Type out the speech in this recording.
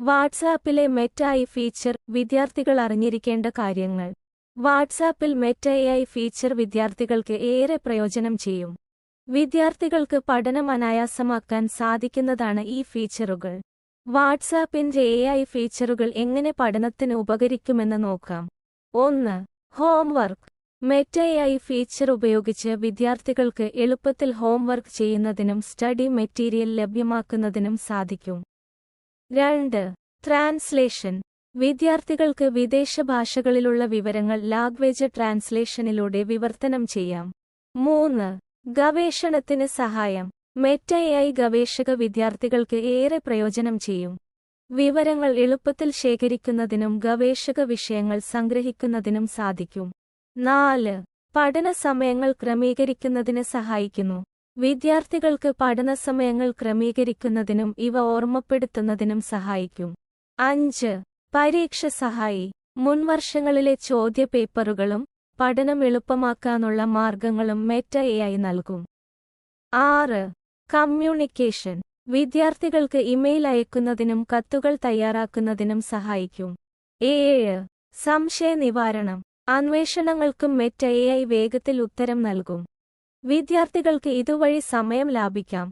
വാട്സാപ്പിലെ Meta I feature വിദ്യാർത്ഥികൾ അറിഞ്ഞിരിക്കേണ്ട കാര്യങ്ങൾ. വാട്സാപ്പിൽ മെറ്റ എഐ ഫീച്ചർ വിദ്യാർത്ഥികൾക്ക് ഏറെ പ്രയോജനം ചെയ്യും. വിദ്യാർത്ഥികൾക്ക് പഠനം അനായാസമാക്കാൻ സാധിക്കുന്നതാണ് ഈ ഫീച്ചറുകൾ. വാട്സാപ്പിന്റെ എഐ ഫീച്ചറുകൾ എങ്ങനെ പഠനത്തിന് ഉപകരിക്കുമെന്ന് നോക്കാം. ഒന്ന് ഹോംവർക്ക്. മെറ്റ എഐ ഫീച്ചർ ഉപയോഗിച്ച് വിദ്യാർത്ഥികൾക്ക് എളുപ്പത്തിൽ ഹോംവർക്ക് ചെയ്യുന്നതിനും സ്റ്റഡി മെറ്റീരിയൽ ലഭ്യമാക്കുന്നതിനും സാധിക്കും. രണ്ട്. ട്രാൻസ്ലേഷൻ വിദ്യാർത്ഥികൾക്ക് വിദേശ ഭാഷകളിലുള്ള വിവരങ്ങൾ ലാംഗ്വേജ് ട്രാൻസ്ലേഷനിലൂടെ വിവർത്തനം ചെയ്യാം. മൂന്ന്. ഗവേഷണത്തിന് സഹായം. മെറ്റ ഐ ഗവേഷക വിദ്യാർത്ഥികൾക്ക് ഏറെ പ്രയോജനം ചെയ്യും. വിവരങ്ങൾ എളുപ്പത്തിൽ ശേഖരിക്കുന്നതിനും ഗവേഷക വിഷയങ്ങൾ സംഗ്രഹിക്കുന്നതിനും സാധിക്കും. നാല്. പഠന സമയങ്ങൾ ക്രമീകരിക്കുന്നതിന് സഹായിക്കുന്നു. വിദ്യാർത്ഥികൾക്ക് പഠന സമയങ്ങൾ ക്രമീകരിക്കുന്നതിനും ഇവ ഓർമ്മപ്പെടുത്തുന്നതിനും സഹായിക്കും. അഞ്ച്. പരീക്ഷ സഹായി. മുൻവർഷങ്ങളിലെ ചോദ്യപേപ്പറുകളും പഠനം എളുപ്പമാക്കാനുള്ള മാർഗങ്ങളും മെറ്റ എഐ നൽകും. ആറ്. കമ്മ്യൂണിക്കേഷൻ. വിദ്യാർത്ഥികൾക്ക് ഇമെയിൽ അയക്കുന്നതിനും കത്തുകൾ തയ്യാറാക്കുന്നതിനും സഹായിക്കും. ഏഴ്. സംശയ നിവാരണം അന്വേഷണങ്ങൾക്കും മെറ്റ എഐ വേഗത്തിൽ ഉത്തരം നൽകും. വിദ്യാർത്ഥികൾക്ക് ഇതുവഴി സമയം ലാഭിക്കാം.